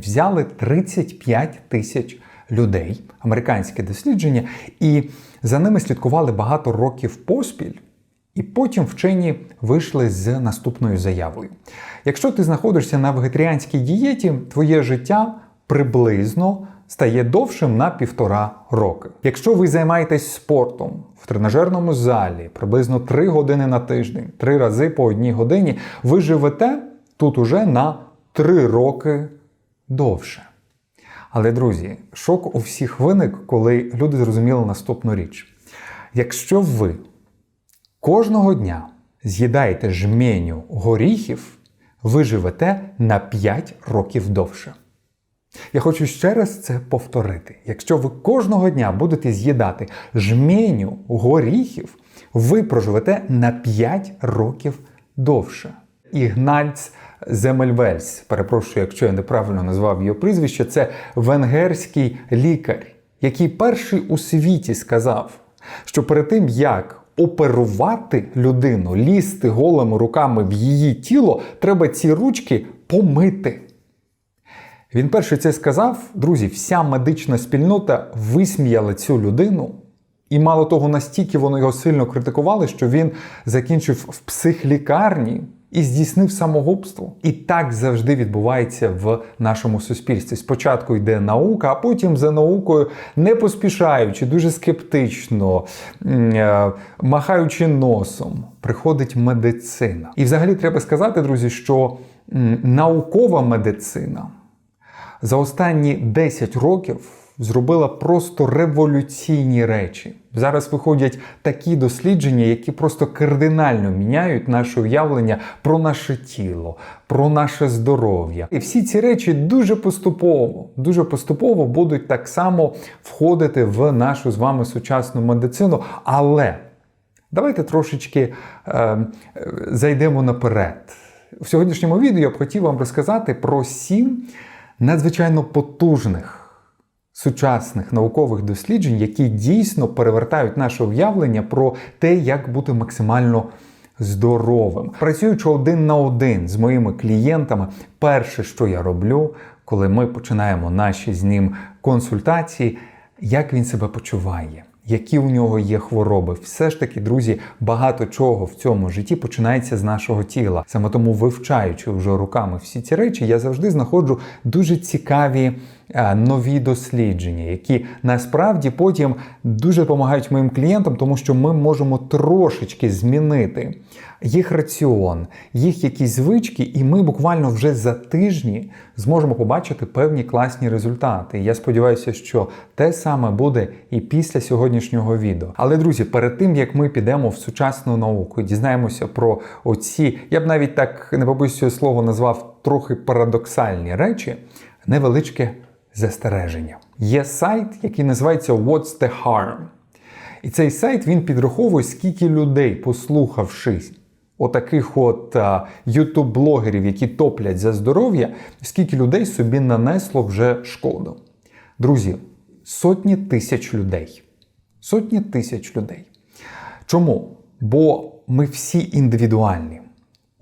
взяли 35 тисяч людей, американське дослідження, і за ними слідкували багато років поспіль. І потім вчені вийшли з наступною заявою: якщо ти знаходишся на вегетаріанській дієті, твоє життя приблизно стає довшим на півтора роки. Якщо ви займаєтесь спортом в тренажерному залі приблизно 3 години на тиждень, 3 рази по одній годині, ви живете тут уже на 3 роки довше. Але, друзі, шок у всіх виник, коли люди зрозуміли наступну річ. Якщо ви кожного дня з'їдаєте жменю горіхів, ви живете на 5 років довше. Я хочу ще раз це повторити. Якщо ви кожного дня будете з'їдати жменю горіхів, ви проживете на 5 років довше. Ігнальц Земельвельс, перепрошую, якщо я неправильно назвав його прізвище, це венгерський лікар, який перший у світі сказав, що перед тим як оперувати людину, лізти голими руками в її тіло, треба ці ручки помити. Він перший це сказав, друзі, вся медична спільнота висміяла цю людину. І мало того, настільки вони його сильно критикували, що він закінчив в психлікарні і здійснив самогубство. І так завжди відбувається в нашому суспільстві. Спочатку йде наука, а потім за наукою, не поспішаючи, дуже скептично, е, махаючи носом, приходить медицина. І взагалі треба сказати, друзі, що наукова медицина за останні 10 років зробила просто революційні речі. Зараз виходять такі дослідження, які просто кардинально міняють наше уявлення про наше тіло, про наше здоров'я. І всі ці речі дуже поступово, дуже поступово будуть так само входити в нашу з вами сучасну медицину. Але давайте трошечки е, зайдемо наперед. В сьогоднішньому відео я б хотів вам розказати про сім надзвичайно потужних сучасних наукових досліджень, які дійсно перевертають наше уявлення про те, як бути максимально здоровим. Працюючи один на один з моїми клієнтами, перше, що я роблю, коли ми починаємо наші з ним консультації, як він себе почуває. Які у нього є хвороби, все ж таки, друзі, багато чого в цьому житті починається з нашого тіла. Саме тому, вивчаючи вже руками всі ці речі, я завжди знаходжу дуже цікаві нові дослідження, які насправді потім дуже допомагають моїм клієнтам, тому що ми можемо трошечки змінити їх раціон, їх якісь звички, і ми буквально вже за тижні зможемо побачити певні класні результати. Я сподіваюся, що те саме буде і після сьогоднішнього відео. Але, друзі, перед тим як ми підемо в сучасну науку дізнаємося про оці, я б навіть так не побоюсь цього слова назвав трохи парадоксальні речі, невеличке застереження. Є сайт, який називається What's the Harm? І цей сайт він підраховує, скільки людей, послухавшись отаких от ютуб-блогерів, які топлять за здоров'я, скільки людей собі нанесло вже шкоду. Друзі, сотні тисяч людей. Сотні тисяч людей. Чому? Бо ми всі індивідуальні.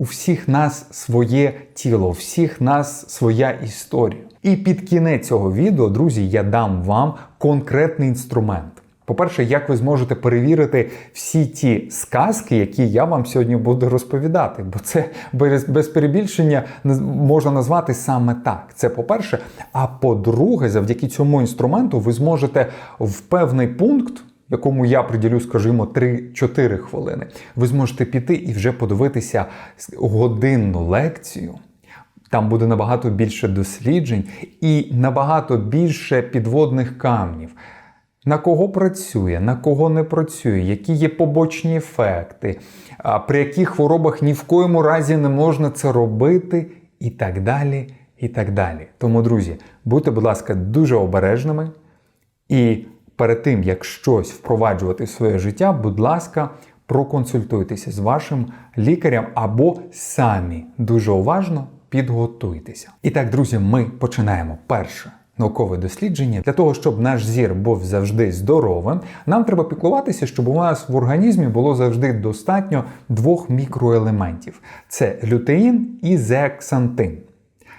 У всіх нас своє тіло, у всіх нас своя історія. І під кінець цього відео, друзі, я дам вам конкретний інструмент. По-перше, як ви зможете перевірити всі ті сказки, які я вам сьогодні буду розповідати, бо це без, без перебільшення можна назвати саме так. Це по-перше. А по-друге, завдяки цьому інструменту ви зможете в певний пункт. Якому я приділю, скажімо, 3-4 хвилини, ви зможете піти і вже подивитися годинну лекцію. Там буде набагато більше досліджень і набагато більше підводних камнів на кого працює, на кого не працює, які є побочні ефекти, при яких хворобах ні в коєму разі не можна це робити, і так далі. і так далі. Тому, друзі, будьте, будь ласка, дуже обережними. І перед тим, як щось впроваджувати в своє життя, будь ласка, проконсультуйтеся з вашим лікарем або самі дуже уважно підготуйтеся. І так, друзі, ми починаємо перше наукове дослідження. Для того, щоб наш зір був завжди здоровим, нам треба піклуватися, щоб у нас в організмі було завжди достатньо двох мікроелементів: це лютеїн і зеаксантин.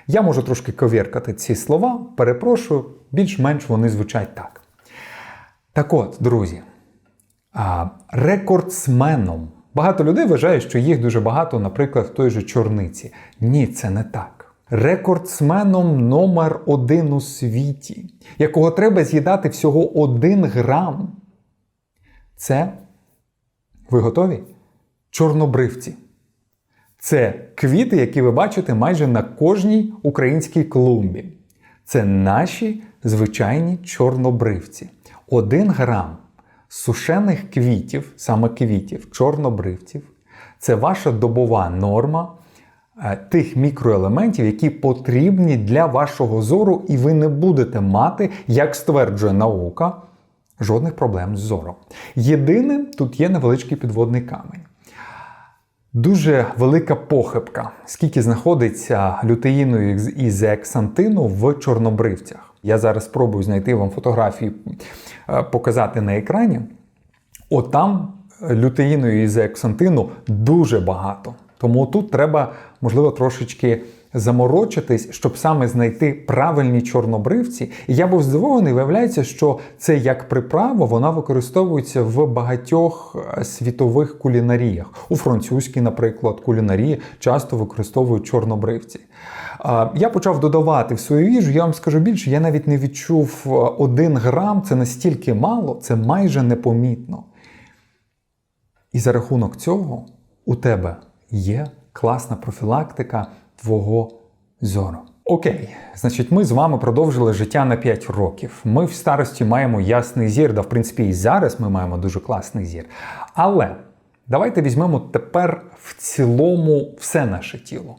Я можу трошки ковіркати ці слова, перепрошую, більш-менш вони звучать так. Так от, друзі, рекордсменом. Багато людей вважають, що їх дуже багато, наприклад, в той же чорниці. Ні, це не так. Рекордсменом номер один у світі, якого треба з'їдати всього один грам. Це ви готові? Чорнобривці. Це квіти, які ви бачите майже на кожній українській клумбі. Це наші звичайні чорнобривці. Один грам сушених квітів, саме квітів, чорнобривців, це ваша добова норма е, тих мікроелементів, які потрібні для вашого зору, і ви не будете мати, як стверджує наука, жодних проблем з зором. Єдине, тут є невеличкий підводний камень. Дуже велика похибка, скільки знаходиться лютеїну і зеаксантину в чорнобривцях. Я зараз спробую знайти вам фотографії, е, показати на екрані. От там лютеїну і зеаксантину дуже багато. Тому тут треба, можливо, трошечки заморочитись, щоб саме знайти правильні чорнобривці. І я був здивований, виявляється, що це як приправа, вона використовується в багатьох е, світових кулінаріях. У французькій, наприклад, кулінарії часто використовують чорнобривці. Я почав додавати в свою їжу, я вам скажу більше, я навіть не відчув е, один грам, це настільки мало, це майже непомітно. І за рахунок цього у тебе є класна профілактика твого зору. Окей, значить, ми з вами продовжили життя на 5 років. Ми в старості маємо ясний зір, да, в принципі, і зараз ми маємо дуже класний зір. Але давайте візьмемо тепер в цілому все наше тіло.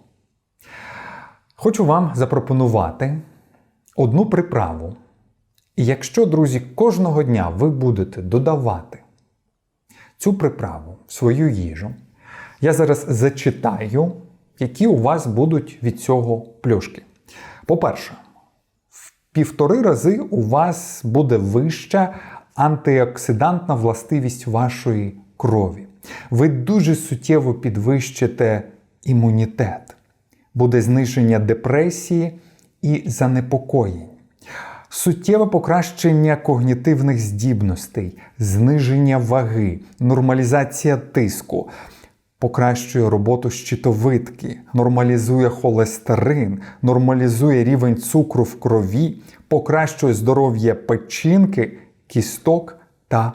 Хочу вам запропонувати одну приправу. І якщо, друзі, кожного дня ви будете додавати цю приправу в свою їжу, я зараз зачитаю які у вас будуть від цього плюшки. По-перше, в півтори рази у вас буде вища антиоксидантна властивість вашої крові. Ви дуже суттєво підвищите імунітет, буде зниження депресії і занепокоєнь. Суттєве покращення когнітивних здібностей, зниження ваги, нормалізація тиску, покращує роботу щитовидки, нормалізує холестерин, нормалізує рівень цукру в крові, покращує здоров'я печінки, кісток та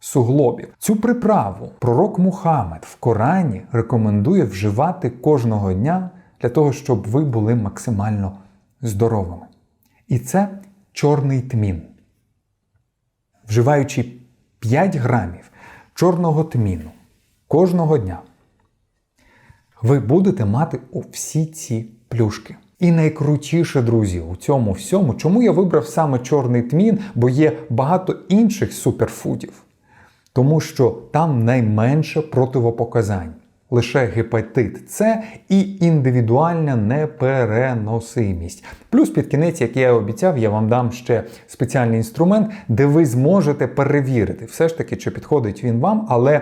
суглобів. Цю приправу пророк Мухаммед в Корані рекомендує вживати кожного дня для того, щоб ви були максимально здоровими. І це чорний тмін. Вживаючи 5 грамів чорного тміну кожного дня, ви будете мати всі ці плюшки. І найкрутіше, друзі, у цьому всьому, чому я вибрав саме чорний тмін, бо є багато інших суперфудів. Тому що там найменше противопоказань. Лише гепатит С і індивідуальна непереносимість. Плюс під кінець, як я і обіцяв, я вам дам ще спеціальний інструмент, де ви зможете перевірити, все ж таки, чи підходить він вам, але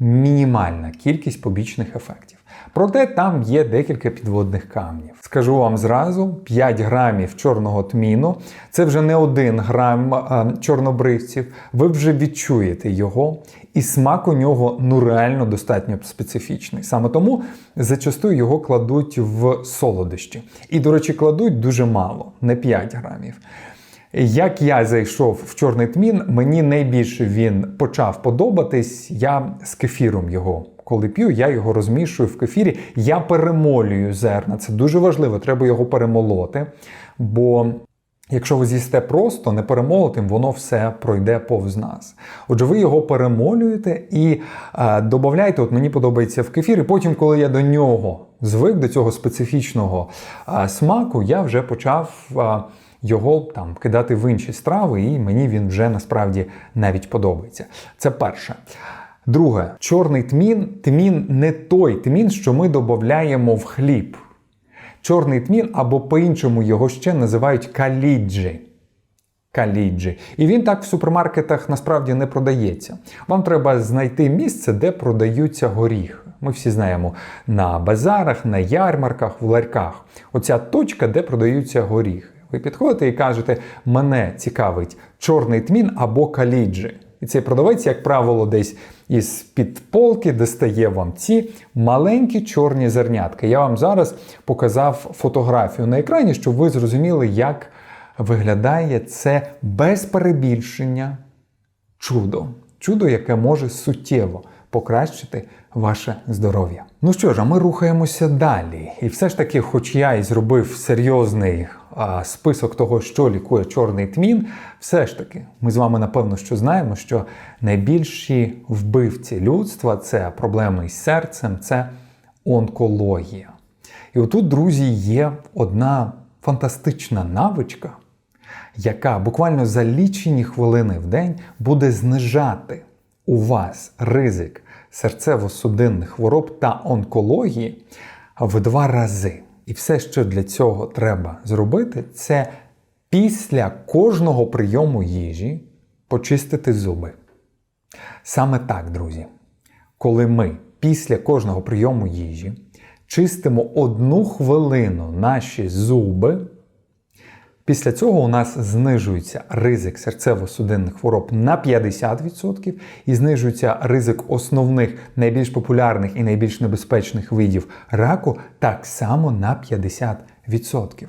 мінімальна кількість побічних ефектів. Проте там є декілька підводних камнів. Скажу вам зразу: 5 грамів чорного тміну це вже не один грам а, чорнобривців. Ви вже відчуєте його, і смак у нього ну реально достатньо специфічний. Саме тому зачасту його кладуть в солодощі. І, до речі, кладуть дуже мало, не 5 грамів. Як я зайшов в чорний тмін, мені найбільше він почав подобатись. Я з кефіром його. Коли п'ю, я його розмішую в кефірі. Я перемолюю зерна. Це дуже важливо, треба його перемолоти. Бо якщо ви з'їсте просто не перемолотим, воно все пройде повз нас. Отже, ви його перемолюєте і е, додаєте, от мені подобається в кефір, і потім, коли я до нього звик, до цього специфічного е, смаку, я вже почав. Е, його там кидати в інші страви, і мені він вже насправді навіть подобається. Це перше. Друге, чорний тмін тмін не той тмін, що ми додаємо в хліб. Чорний тмін, або по-іншому його ще називають каліджі. Каліджі. І він так в супермаркетах насправді не продається. Вам треба знайти місце, де продаються горіхи. Ми всі знаємо на базарах, на ярмарках, в ларьках. Оця точка, де продаються горіхи. Ви підходите і кажете, мене цікавить чорний тмін або каліджі. І цей продавець, як правило, десь із під полки достає вам ці маленькі чорні зернятки. Я вам зараз показав фотографію на екрані, щоб ви зрозуміли, як виглядає це без перебільшення чудо. Чудо, яке може суттєво покращити ваше здоров'я. Ну що ж, а ми рухаємося далі. І все ж таки, хоч я і зробив серйозний список того, що лікує чорний тмін, все ж таки, ми з вами напевно що знаємо, що найбільші вбивці людства це проблеми із серцем, це онкологія. І отут, друзі, є одна фантастична навичка, яка буквально за лічені хвилини в день буде знижати у вас ризик серцево-судинних хвороб та онкології в два рази. І все, що для цього треба зробити, це після кожного прийому їжі почистити зуби. Саме так, друзі, коли ми після кожного прийому їжі чистимо одну хвилину наші зуби. Після цього у нас знижується ризик серцево-судинних хвороб на 50% і знижується ризик основних найбільш популярних і найбільш небезпечних видів раку так само на 50%.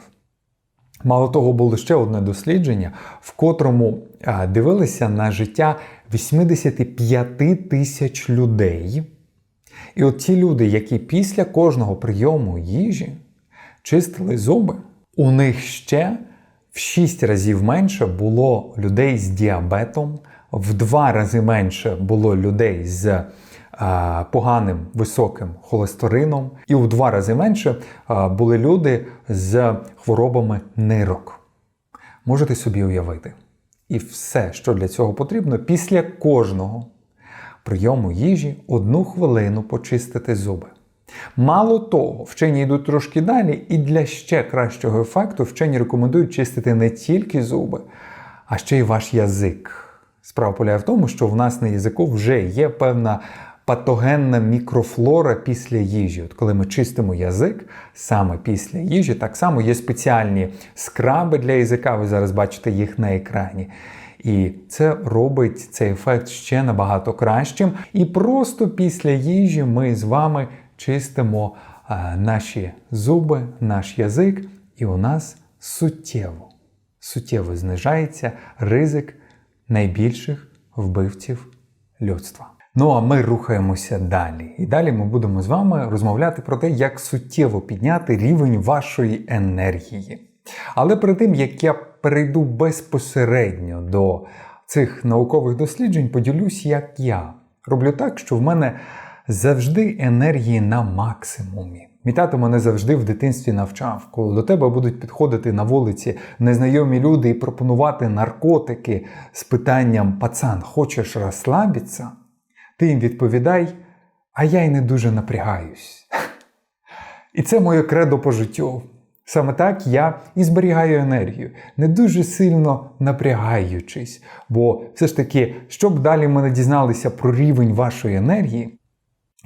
Мало того, було ще одне дослідження, в котрому дивилися на життя 85 тисяч людей. І от ті люди, які після кожного прийому їжі чистили зуби, у них ще в 6 разів менше було людей з діабетом, в 2 рази менше було людей з а, поганим високим холестерином, і в 2 рази менше а, були люди з хворобами нирок. Можете собі уявити. І все, що для цього потрібно, після кожного прийому їжі одну хвилину почистити зуби. Мало того, вчені йдуть трошки далі, і для ще кращого ефекту вчені рекомендують чистити не тільки зуби, а ще й ваш язик. Справа полягає в тому, що в нас на язику вже є певна патогенна мікрофлора після їжі. От коли ми чистимо язик саме після їжі, так само є спеціальні скраби для язика, ви зараз бачите їх на екрані. І це робить цей ефект ще набагато кращим. І просто після їжі ми з вами чистимо наші зуби, наш язик, і у нас суттєво, суттєво знижається ризик найбільших вбивців людства. Ну а ми рухаємося далі. І далі ми будемо з вами розмовляти про те, як суттєво підняти рівень вашої енергії. Але перед тим, як я перейду безпосередньо до цих наукових досліджень, поділюсь, як я роблю так, що в мене завжди енергії на максимумі. Мій тато мене завжди в дитинстві навчав, коли до тебе будуть підходити на вулиці незнайомі люди і пропонувати наркотики з питанням Пацан, хочеш розслабитися? Ти їм відповідай, а я й не дуже напрягаюсь. І це моє кредо по життю. Саме так я і зберігаю енергію, не дуже сильно напрягаючись. Бо все ж таки, щоб далі ми не дізналися про рівень вашої енергії,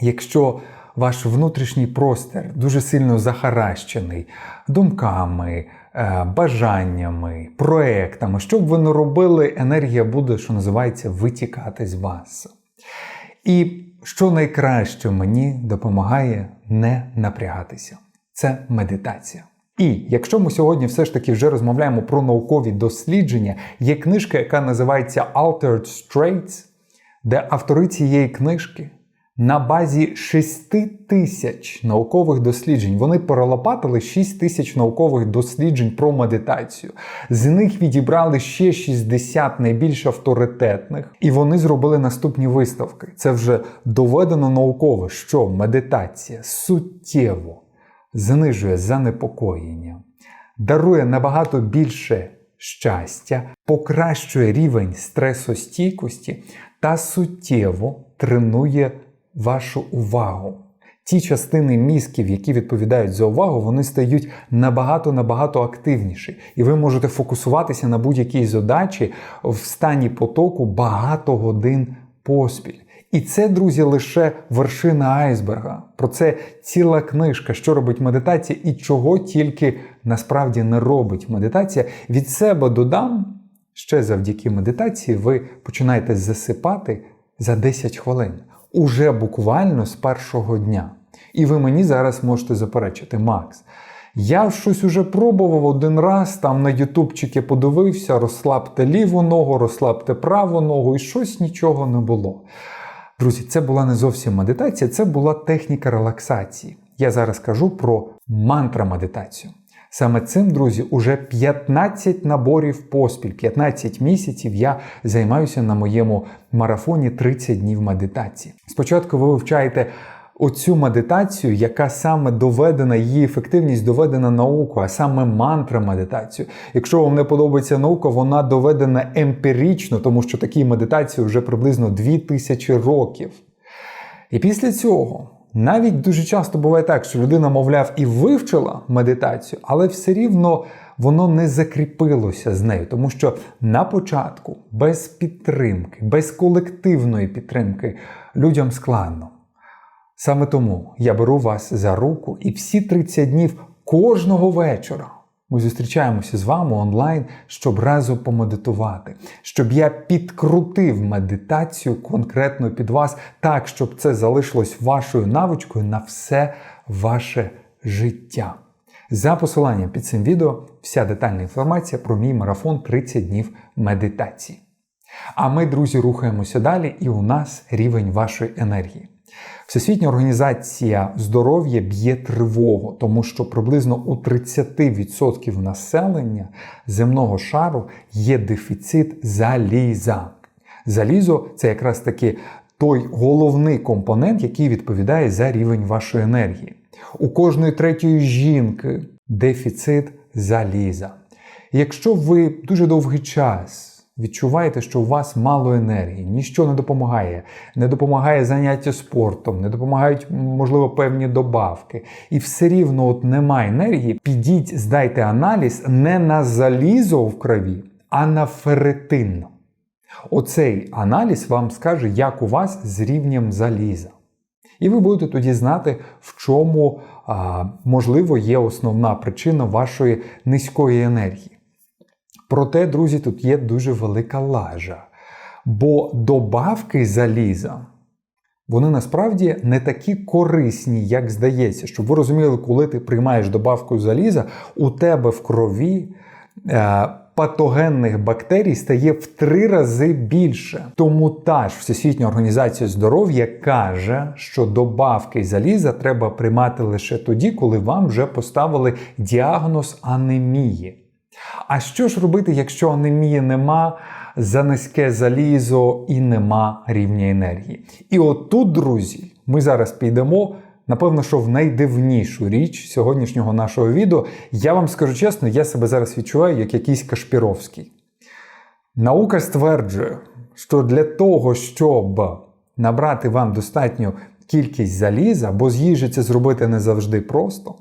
якщо ваш внутрішній простір дуже сильно захаращений думками, е, бажаннями, проектами, що б ви не робили, енергія буде, що називається, витікати з вас. І що найкраще мені допомагає не напрягатися, це медитація. І якщо ми сьогодні все ж таки вже розмовляємо про наукові дослідження, є книжка, яка називається Altered Straits, де автори цієї книжки на базі 6 тисяч наукових досліджень вони перелопатили 6 тисяч наукових досліджень про медитацію. З них відібрали ще 60 найбільш авторитетних, і вони зробили наступні виставки. Це вже доведено науково, що медитація суттєво знижує занепокоєння, дарує набагато більше щастя, покращує рівень стресостійкості та суттєво тренує вашу увагу. Ті частини мізків, які відповідають за увагу, вони стають набагато-набагато активніші. І ви можете фокусуватися на будь-якій задачі в стані потоку багато годин поспіль. І це, друзі, лише вершина айсберга. Про це ціла книжка, що робить медитація і чого тільки насправді не робить медитація. Від себе додам, ще завдяки медитації, ви починаєте засипати за 10 хвилин. Уже буквально з першого дня. І ви мені зараз можете заперечити, Макс. Я щось уже пробував один раз, там на ютубчики подивився, розслабте ліву ногу, розслабте праву ногу, і щось нічого не було. Друзі, це була не зовсім медитація, це була техніка релаксації. Я зараз кажу про мантра-медитацію. Саме цим, друзі, уже 15 наборів поспіль, 15 місяців я займаюся на моєму марафоні 30 днів медитації. Спочатку ви вивчаєте оцю медитацію, яка саме доведена, її ефективність доведена наукою, а саме мантра медитацію. Якщо вам не подобається наука, вона доведена емпірично, тому що такі медитації вже приблизно 2000 років. І після цього. Навіть дуже часто буває так, що людина, мовляв, і вивчила медитацію, але все рівно воно не закріпилося з нею, тому що на початку без підтримки, без колективної підтримки людям складно. Саме тому я беру вас за руку і всі 30 днів кожного вечора ми зустрічаємося з вами онлайн, щоб разом помедитувати, щоб я підкрутив медитацію конкретно під вас, так, щоб це залишилось вашою навичкою на все ваше життя. За посиланням під цим відео вся детальна інформація про мій марафон 30 днів медитації. А ми, друзі, рухаємося далі, і у нас рівень вашої енергії. Всесвітня організація здоров'я б'є тривогу, тому що приблизно у 30% населення земного шару є дефіцит заліза. Залізо це якраз таки той головний компонент, який відповідає за рівень вашої енергії. У кожної третьої жінки дефіцит заліза. Якщо ви дуже довгий час відчуваєте, що у вас мало енергії, ніщо не допомагає, не допомагає заняття спортом, не допомагають, можливо, певні добавки, і все рівно от немає енергії, підіть, здайте аналіз не на залізо в крові, а на феретин. Оцей аналіз вам скаже, як у вас з рівнем заліза. І ви будете тоді знати, в чому, можливо, є основна причина вашої низької енергії. Проте, друзі, тут є дуже велика лажа. Бо добавки заліза, вони насправді не такі корисні, як здається. Щоб ви розуміли, коли ти приймаєш добавку заліза, у тебе в крові. Е Патогенних бактерій стає в три рази більше. Тому та ж Всесвітня організація здоров'я каже, що добавки заліза треба приймати лише тоді, коли вам вже поставили діагноз анемії. А що ж робити, якщо анемії нема, за низьке залізо і нема рівня енергії? І от тут, друзі, ми зараз підемо. Напевно, що в найдивнішу річ сьогоднішнього нашого відео, я вам скажу чесно, я себе зараз відчуваю як якийсь Кашпіровський. Наука стверджує, що для того, щоб набрати вам достатню кількість заліза, бо з їжі це зробити не завжди просто,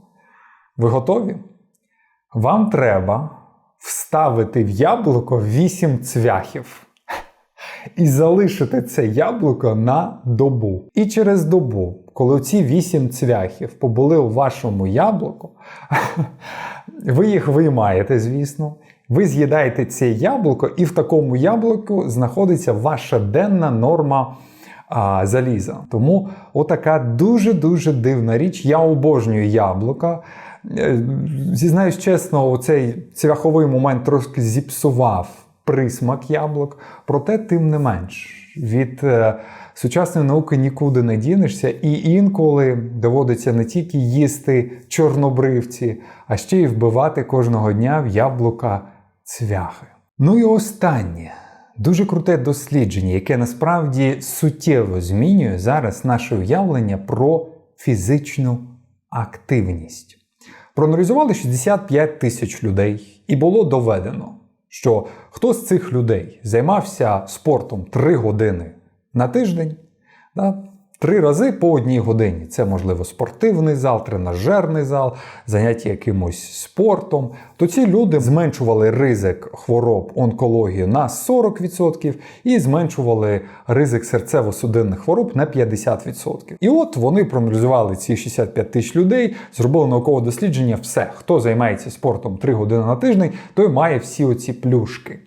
ви готові? Вам треба вставити в яблуко 8 цвяхів. І залишити це яблуко на добу. І через добу, коли ці 8 цвяхів побули у вашому яблуку, ви їх виймаєте, звісно. Ви з'їдаєте це яблуко, і в такому яблуку знаходиться ваша денна норма а, заліза. Тому отака дуже-дуже дивна річ. Я обожнюю яблука. Е, зізнаюсь чесно, цей цвяховий момент трошки зіпсував присмак яблук, проте, тим не менш, від е, сучасної науки нікуди не дінешся, і інколи доводиться не тільки їсти чорнобривці, а ще й вбивати кожного дня в яблука цвяхи. Ну і останнє. Дуже круте дослідження, яке насправді суттєво змінює зараз наше уявлення про фізичну активність. Проаналізували 65 тисяч людей, і було доведено, що хто з цих людей займався спортом 3 години на тиждень, Три рази по одній годині. Це можливо спортивний зал, тренажерний зал, заняття якимось спортом. То ці люди зменшували ризик хвороб онкології на 40% і зменшували ризик серцево-судинних хвороб на 50%. І от вони проаналізували ці 65 тисяч людей, зробили наукове дослідження. Все, хто займається спортом 3 години на тиждень, той має всі оці плюшки.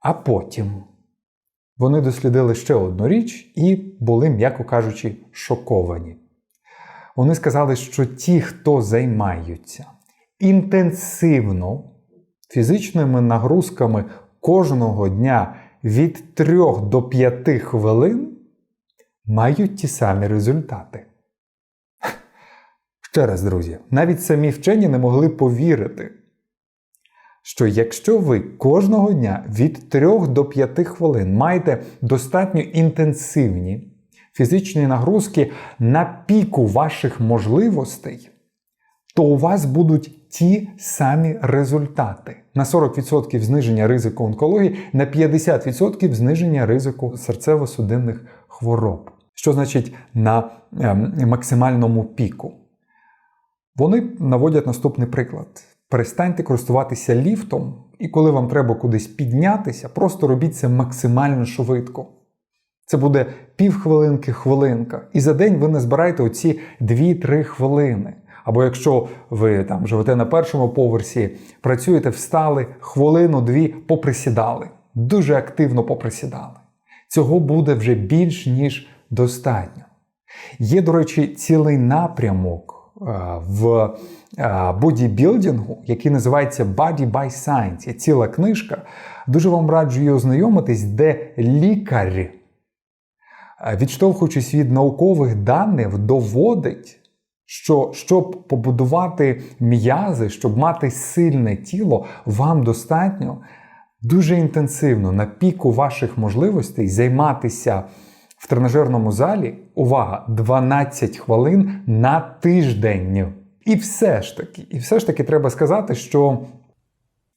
А потім. Вони дослідили ще одну річ і були, м'яко кажучи, шоковані. Вони сказали, що ті, хто займаються інтенсивно фізичними нагрузками кожного дня від 3 до 5 хвилин, мають ті самі результати. Ще раз, друзі, навіть самі вчені не могли повірити що якщо ви кожного дня від 3 до 5 хвилин маєте достатньо інтенсивні фізичні нагрузки на піку ваших можливостей, то у вас будуть ті самі результати. На 40% зниження ризику онкології, на 50% зниження ризику серцево-судинних хвороб. Що значить на ем, максимальному піку? Вони наводять наступний приклад. Перестаньте користуватися ліфтом, і коли вам треба кудись піднятися, просто робіть це максимально швидко. Це буде півхвилинки, хвилинка. І за день ви не збираєте оці 2-3 хвилини. Або якщо ви там живете на першому поверсі, працюєте, встали, хвилину-дві поприсідали. Дуже активно поприсідали. Цього буде вже більш ніж достатньо. Є, до речі, цілий напрямок в бодібілдингу, який називається Body by Science. Є ціла книжка. Дуже вам раджу її ознайомитись, де лікар, відштовхуючись від наукових даних, доводить, що щоб побудувати м'язи, щоб мати сильне тіло, вам достатньо дуже інтенсивно на піку ваших можливостей займатися. В тренажерному залі увага 12 хвилин на тиждень. І все ж таки, і все ж таки треба сказати, що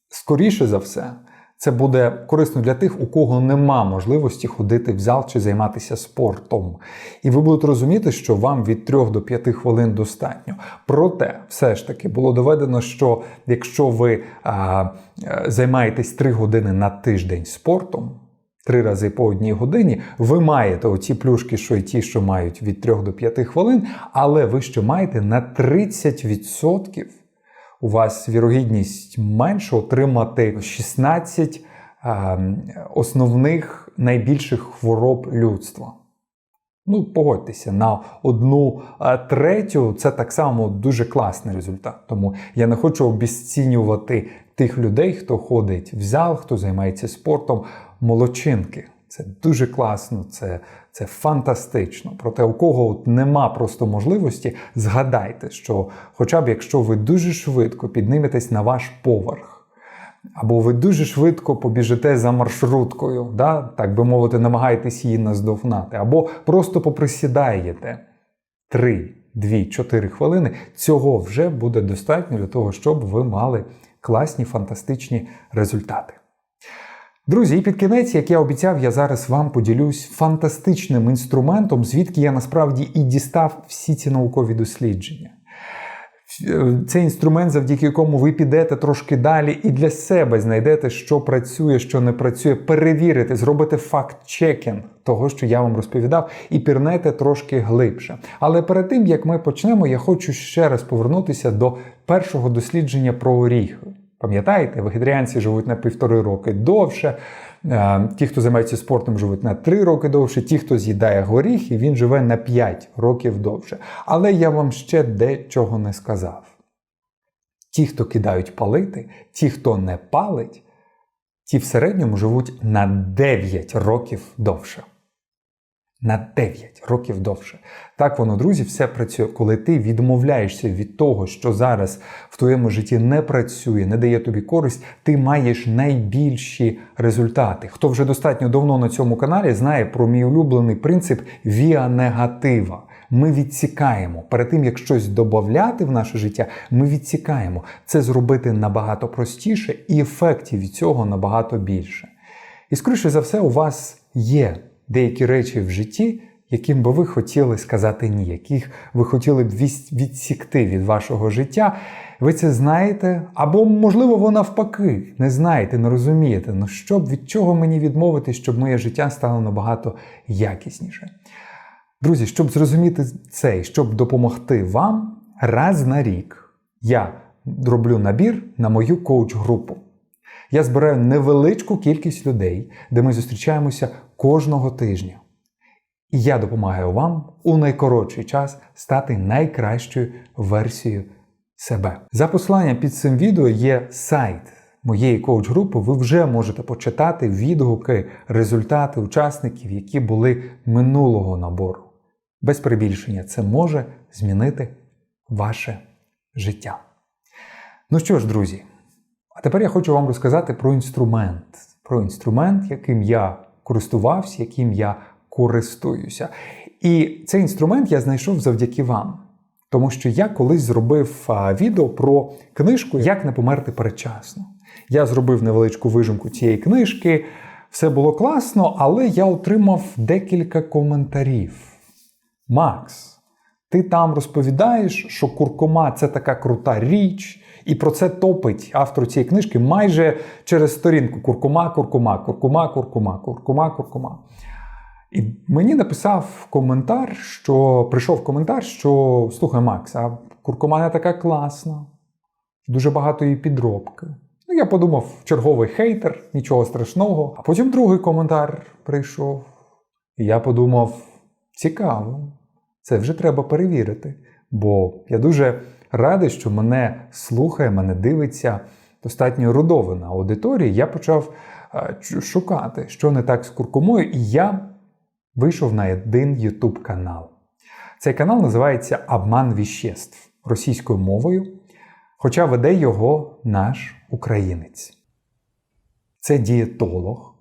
скоріше за все, це буде корисно для тих, у кого нема можливості ходити в зал чи займатися спортом. І ви будете розуміти, що вам від 3 до 5 хвилин достатньо. Проте, все ж таки, було доведено, що якщо ви а, займаєтесь 3 години на тиждень спортом, три рази по одній годині, ви маєте оці плюшки, що й ті, що мають від 3 до 5 хвилин, але ви ще маєте на 30%. У вас вірогідність менше отримати 16 а, основних найбільших хвороб людства. Ну, погодьтеся, на одну третю це так само дуже класний результат. Тому я не хочу обіцінювати тих людей, хто ходить в зал, хто займається спортом молочинки. Це дуже класно, це це фантастично. Проте, у кого от нема просто можливості, згадайте, що, хоча б якщо ви дуже швидко підниметесь на ваш поверх, або ви дуже швидко побіжите за маршруткою, да, так би мовити, намагаєтесь її наздовнати, або просто поприсідаєте 3, 2, 4 хвилини, цього вже буде достатньо для того, щоб ви мали класні фантастичні результати. Друзі, і під кінець, як я обіцяв, я зараз вам поділюсь фантастичним інструментом, звідки я насправді і дістав всі ці наукові дослідження. Це інструмент, завдяки якому ви підете трошки далі і для себе знайдете, що працює, що не працює, перевірите, зробите факт-чекінг того, що я вам розповідав, і пірнете трошки глибше. Але перед тим як ми почнемо, я хочу ще раз повернутися до першого дослідження про оріхи. Пам'ятаєте, вегетаріанці живуть на півтори роки довше. Е, ті, хто займається спортом, живуть на 3 роки довше, ті, хто з'їдає горіх, і він живе на 5 років довше. Але я вам ще дечого не сказав. Ті, хто кидають палити, ті, хто не палить, ті в середньому живуть на 9 років довше на 9 років довше. Так воно, друзі, все працює, коли ти відмовляєшся від того, що зараз в твоєму житті не працює, не дає тобі користь, ти маєш найбільші результати. Хто вже достатньо давно на цьому каналі знає про мій улюблений принцип віа негатива. Ми відсікаємо. Перед тим, як щось додати в наше життя, ми відсікаємо. Це зробити набагато простіше, і ефектів від цього набагато більше. І скоріше за все, у вас є деякі речі в житті, яким би ви хотіли сказати ні, яких ви хотіли б відсікти від вашого життя. Ви це знаєте, або, можливо, ви навпаки, не знаєте, не розумієте, ну щоб від чого мені відмовити, щоб моє життя стало набагато якісніше. Друзі, щоб зрозуміти це щоб допомогти вам, раз на рік я роблю набір на мою коуч-групу. Я збираю невеличку кількість людей, де ми зустрічаємося кожного тижня. І я допомагаю вам у найкоротший час стати найкращою версією себе. За посиланням під цим відео є сайт моєї коуч-групи. Ви вже можете почитати відгуки, результати учасників, які були минулого набору. Без перебільшення, це може змінити ваше життя. Ну що ж, друзі, а тепер я хочу вам розказати про інструмент, про інструмент, яким я користувався, яким я користуюся. І цей інструмент я знайшов завдяки вам. Тому що я колись зробив відео про книжку Як не померти передчасно. Я зробив невеличку вижимку цієї книжки, все було класно, але я отримав декілька коментарів. Макс, ти там розповідаєш, що куркума це така крута річ, і про це топить автор цієї книжки майже через сторінку куркума, куркума, куркума, куркума, куркума, куркума. І мені написав коментар, що прийшов коментар, що слухай, Макс, а куркума не така класна, дуже багато її підробки. Ну, я подумав, черговий хейтер, нічого страшного. А потім другий коментар прийшов. І я подумав: цікаво, це вже треба перевірити. Бо я дуже радий, що мене слухає, мене дивиться достатньо родована аудиторія. Я почав шукати, що не так з куркумою, і я вийшов на один YouTube канал. Цей канал називається Обман віществ російською мовою, хоча веде його наш українець. Це дієтолог,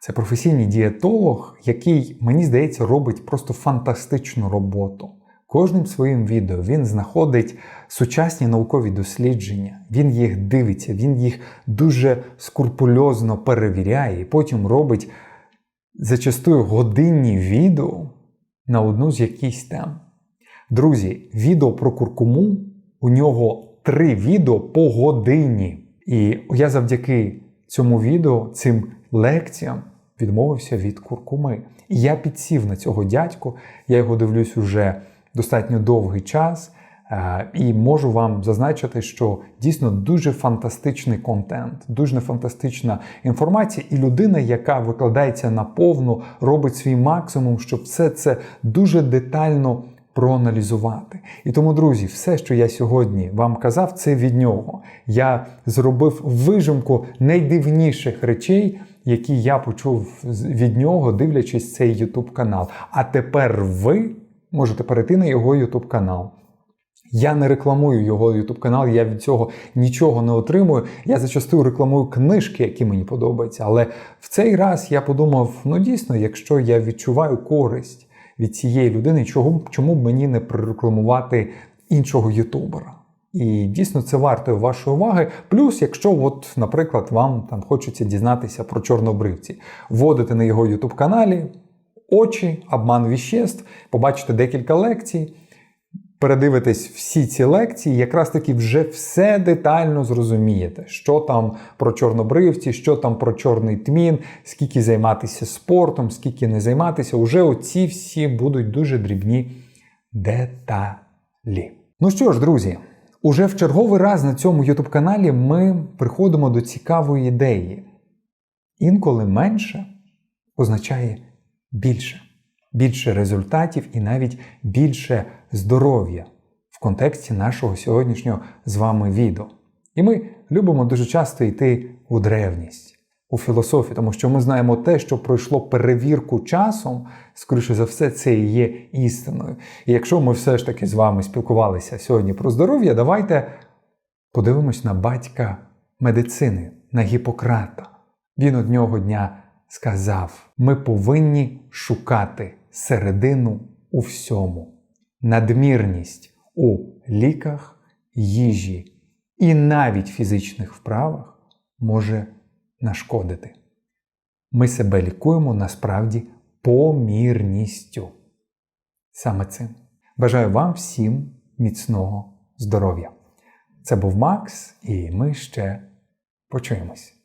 це професійний дієтолог, який, мені здається, робить просто фантастичну роботу. Кожним своїм відео він знаходить сучасні наукові дослідження, він їх дивиться, він їх дуже скрупульозно перевіряє і потім робить зачастую годинні відео на одну з якихось тем. Друзі, відео про куркуму у нього три відео по годині. І я завдяки цьому відео, цим лекціям відмовився від куркуми. І я підсів на цього дядьку, я його дивлюсь уже достатньо довгий час. Е, і можу вам зазначити, що дійсно дуже фантастичний контент, дуже фантастична інформація, і людина, яка викладається на повну, робить свій максимум, щоб все це дуже детально проаналізувати. І тому, друзі, все, що я сьогодні вам казав, це від нього. Я зробив вижимку найдивніших речей. Які я почув від нього, дивлячись цей YouTube канал. А тепер ви можете перейти на його YouTube канал. Я не рекламую його YouTube канал, я від цього нічого не отримую. Я зачастую рекламую книжки, які мені подобаються. Але в цей раз я подумав: ну дійсно, якщо я відчуваю користь від цієї людини, чому, чому б мені не прорекламувати іншого ютубера? І дійсно це варто вашої уваги. Плюс, якщо, от, наприклад, вам там хочеться дізнатися про чорнобривці, вводите на його YouTube каналі очі, обман віществ, побачите декілька лекцій передивитесь всі ці лекції, якраз таки вже все детально зрозумієте, що там про чорнобривці, що там про чорний тмін, скільки займатися спортом, скільки не займатися. Уже оці всі будуть дуже дрібні деталі. Ну що ж, друзі, уже в черговий раз на цьому YouTube каналі ми приходимо до цікавої ідеї. Інколи менше означає більше більше результатів і навіть більше здоров'я в контексті нашого сьогоднішнього з вами відео. І ми любимо дуже часто йти у древність, у філософію, тому що ми знаємо те, що пройшло перевірку часом, скоріше за все, це і є істиною. І якщо ми все ж таки з вами спілкувалися сьогодні про здоров'я, давайте подивимось на батька медицини, на Гіппократа. Він одного дня сказав: ми повинні шукати середину у всьому, надмірність у ліках, їжі і навіть фізичних вправах може нашкодити. Ми себе лікуємо насправді помірністю. саме цим. Бажаю вам всім міцного здоров'я. Це був Макс, і ми ще почуємось.